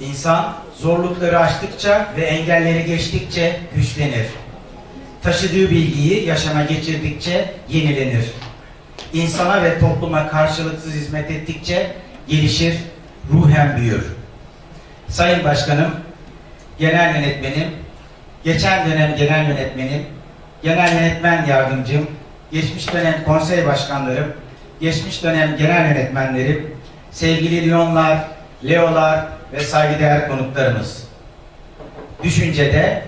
İnsan zorlukları aştıkça ve engelleri geçtikçe güçlenir. Taşıdığı bilgiyi yaşama geçirdikçe yenilenir. İnsana ve topluma karşılıksız hizmet ettikçe gelişir, ruhen büyür. Sayın Başkanım, Genel Yönetmenim, geçen dönem Genel Yönetmenim, Genel Yönetmen Yardımcım, geçmiş dönem Konsey Başkanlarım, geçmiş dönem Genel Yönetmenlerim, sevgili Lyonlar, Leolar ve saygıdeğer konuklarımız. Düşüncede,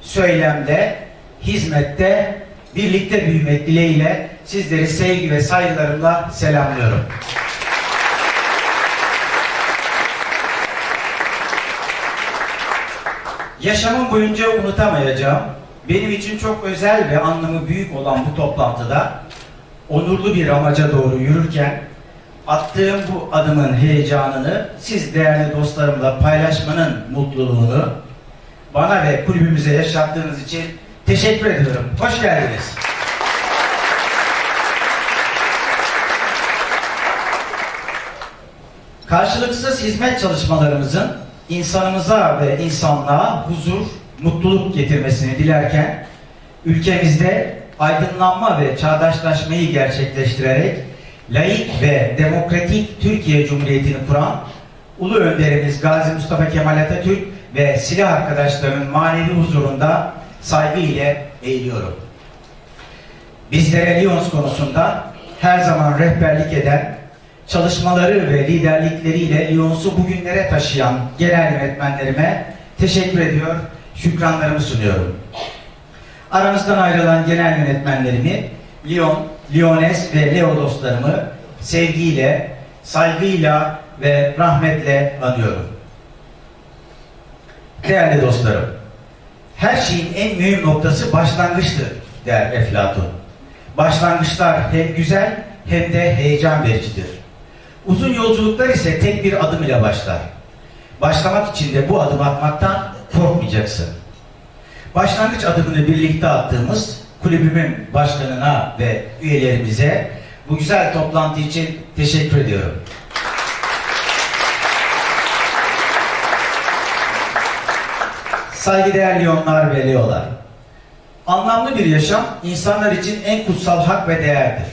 söylemde, hizmette, birlikte büyümek dileğiyle sizleri sevgi ve saygılarımla selamlıyorum. Yaşamım boyunca unutamayacağım, benim için çok özel ve anlamı büyük olan bu toplantıda onurlu bir amaca doğru yürürken attığım bu adımın heyecanını siz değerli dostlarımla paylaşmanın mutluluğunu bana ve kulübümüze yaşattığınız için teşekkür ediyorum. Hoş geldiniz. Karşılıksız hizmet çalışmalarımızın insanımıza ve insanlığa huzur, mutluluk getirmesini dilerken ülkemizde aydınlanma ve çağdaşlaşmayı gerçekleştirerek laik ve demokratik Türkiye Cumhuriyeti'ni kuran Ulu Önderimiz Gazi Mustafa Kemal Atatürk ve silah arkadaşlarının manevi huzurunda saygı ile eğiliyorum. Bizlere Lyons konusunda her zaman rehberlik eden, çalışmaları ve liderlikleriyle Lyons'u bugünlere taşıyan genel yönetmenlerime teşekkür ediyor, şükranlarımı sunuyorum. Aramızdan ayrılan genel yönetmenlerimi, Lyon, Lyonnes ve Leo dostlarımı sevgiyle, saygıyla ve rahmetle anıyorum. Değerli dostlarım, her şeyin en mühim noktası başlangıçtır der Eflatun. Başlangıçlar hem güzel hem de heyecan vericidir. Uzun yolculuklar ise tek bir adım ile başlar. Başlamak için de bu adım atmaktan korkmayacaksın. Başlangıç adımını birlikte attığımız kulübümün başkanına ve üyelerimize bu güzel toplantı için teşekkür ediyorum. Saygıdeğer Lyonlar ve Leolar. Anlamlı bir yaşam insanlar için en kutsal hak ve değerdir.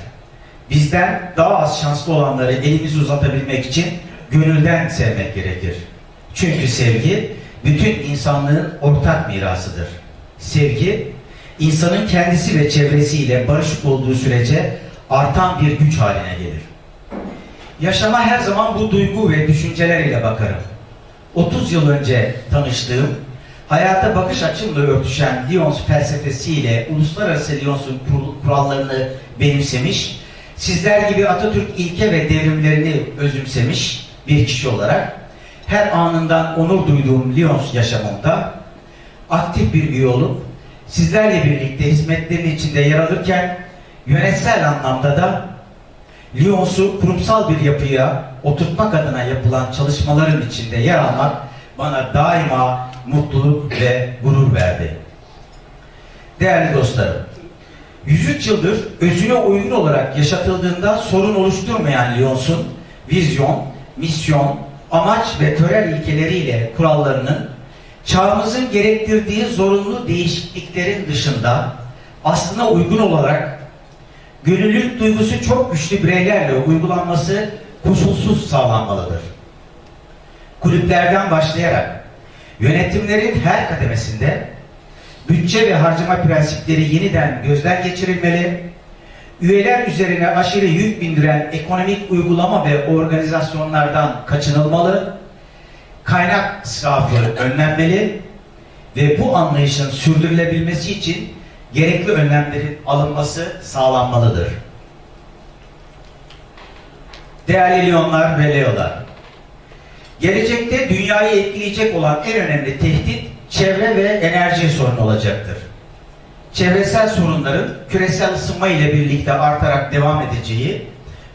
Bizden daha az şanslı olanları elimizi uzatabilmek için gönülden sevmek gerekir. Çünkü sevgi bütün insanlığın ortak mirasıdır. Sevgi insanın kendisi ve çevresiyle barışık olduğu sürece artan bir güç haline gelir. Yaşama her zaman bu duygu ve düşünceler ile bakarım. 30 yıl önce tanıştığım, hayata bakış açımla örtüşen Lyons felsefesiyle uluslararası Lyons'un kur- kurallarını benimsemiş, sizler gibi Atatürk ilke ve devrimlerini özümsemiş bir kişi olarak her anından onur duyduğum Lyons yaşamımda aktif bir üye olup sizlerle birlikte hizmetlerin içinde yer alırken yönetsel anlamda da Lyons'u kurumsal bir yapıya oturtmak adına yapılan çalışmaların içinde yer almak bana daima mutluluk ve gurur verdi. Değerli dostlarım, 103 yıldır özüne uygun olarak yaşatıldığında sorun oluşturmayan Lyons'un vizyon, misyon, amaç ve tören ilkeleriyle kurallarının çağımızın gerektirdiği zorunlu değişikliklerin dışında aslına uygun olarak gönüllülük duygusu çok güçlü bireylerle uygulanması koşulsuz sağlanmalıdır. Kulüplerden başlayarak yönetimlerin her kademesinde bütçe ve harcama prensipleri yeniden gözden geçirilmeli, üyeler üzerine aşırı yük bindiren ekonomik uygulama ve organizasyonlardan kaçınılmalı, kaynak israfı önlenmeli ve bu anlayışın sürdürülebilmesi için gerekli önlemlerin alınması sağlanmalıdır. Değerli Lyonlar ve Leolar, gelecekte dünyayı etkileyecek olan en önemli tehdit çevre ve enerji sorunu olacaktır. Çevresel sorunların küresel ısınma ile birlikte artarak devam edeceği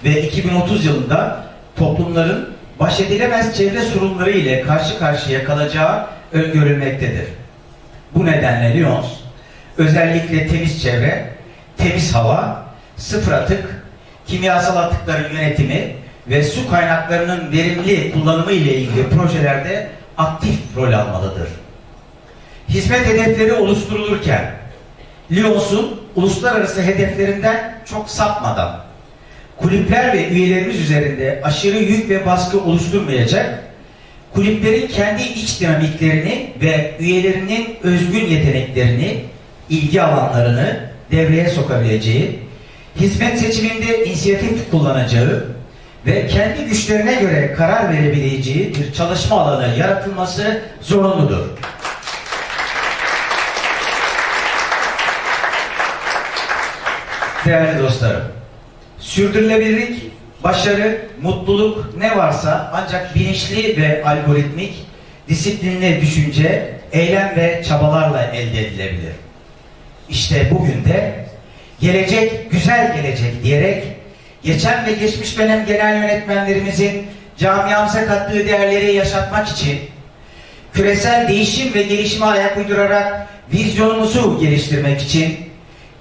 ve 2030 yılında toplumların baş edilemez çevre sorunları ile karşı karşıya kalacağı öngörülmektedir. Bu nedenle Lyons, özellikle temiz çevre, temiz hava, sıfır atık, kimyasal atıkların yönetimi ve su kaynaklarının verimli kullanımı ile ilgili projelerde aktif rol almalıdır. Hizmet hedefleri oluşturulurken Lyons'un uluslararası hedeflerinden çok sapmadan kulüpler ve üyelerimiz üzerinde aşırı yük ve baskı oluşturmayacak, kulüplerin kendi iç dinamiklerini ve üyelerinin özgün yeteneklerini, ilgi alanlarını devreye sokabileceği, hizmet seçiminde inisiyatif kullanacağı ve kendi güçlerine göre karar verebileceği bir çalışma alanı yaratılması zorunludur. Değerli dostlarım, sürdürülebilirlik, başarı, mutluluk ne varsa ancak bilinçli ve algoritmik, disiplinli düşünce, eylem ve çabalarla elde edilebilir. İşte bugün de gelecek, güzel gelecek diyerek geçen ve geçmiş dönem genel yönetmenlerimizin camiamıza kattığı değerleri yaşatmak için küresel değişim ve gelişime ayak uydurarak vizyonumuzu geliştirmek için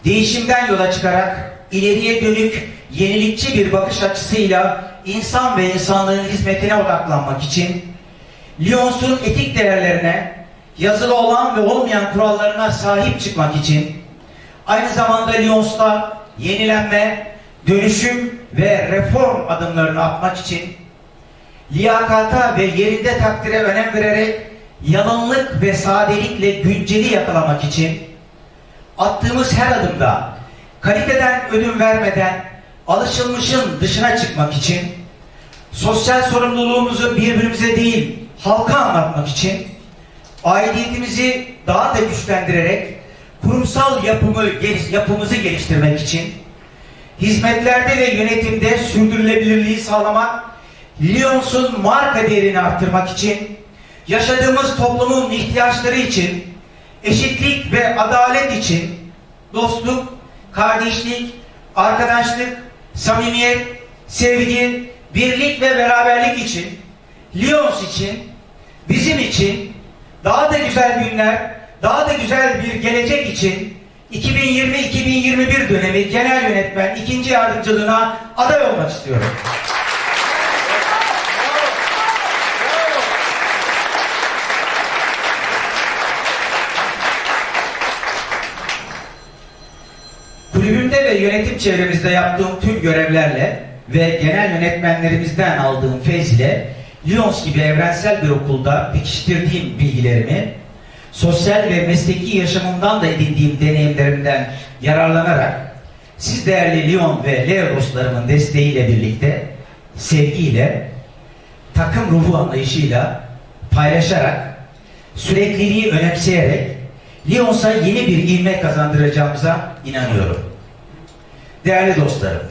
değişimden yola çıkarak ileriye dönük yenilikçi bir bakış açısıyla insan ve insanlığın hizmetine odaklanmak için Lyons'un etik değerlerine, yazılı olan ve olmayan kurallarına sahip çıkmak için aynı zamanda Lyons'ta yenilenme, dönüşüm ve reform adımlarını atmak için liyakata ve yerinde takdire önem vererek yalınlık ve sadelikle günceli yakalamak için attığımız her adımda kaliteden ödün vermeden alışılmışın dışına çıkmak için sosyal sorumluluğumuzu birbirimize değil halka anlatmak için aidiyetimizi daha da güçlendirerek kurumsal yapımı, yapımızı geliştirmek için hizmetlerde ve yönetimde sürdürülebilirliği sağlamak, Lyons'un marka değerini arttırmak için, yaşadığımız toplumun ihtiyaçları için, eşitlik ve adalet için, dostluk, kardeşlik, arkadaşlık, samimiyet, sevgi, birlik ve beraberlik için, Lyons için, bizim için, daha da güzel günler, daha da güzel bir gelecek için 2020-2021 dönemi genel yönetmen ikinci yardımcılığına aday olmak istiyorum. Kulübümde ve yönetim çevremizde yaptığım tüm görevlerle ve genel yönetmenlerimizden aldığım feyz ile Lyons gibi evrensel bir okulda pekiştirdiğim bilgilerimi sosyal ve mesleki yaşamımdan da edindiğim deneyimlerimden yararlanarak siz değerli Lyon ve Leo dostlarımın desteğiyle birlikte sevgiyle takım ruhu anlayışıyla paylaşarak sürekliliği önemseyerek Lyons'a yeni bir ilme kazandıracağımıza inanıyorum. Değerli dostlarım,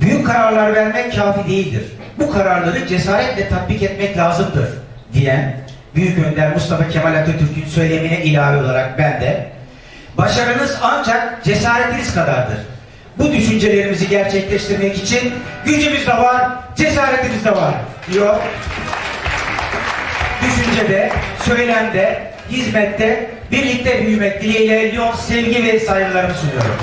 büyük kararlar vermek kafi değildir. Bu kararları cesaretle tatbik etmek lazımdır diyen Büyük Önder Mustafa Kemal Atatürk'ün söylemine ilave olarak ben de başarınız ancak cesaretiniz kadardır. Bu düşüncelerimizi gerçekleştirmek için gücümüz de var, cesaretimiz de var diyor. Düşüncede, söylemde, hizmette birlikte büyümek dileğiyle Lyon sevgi ve saygılarımı sunuyorum.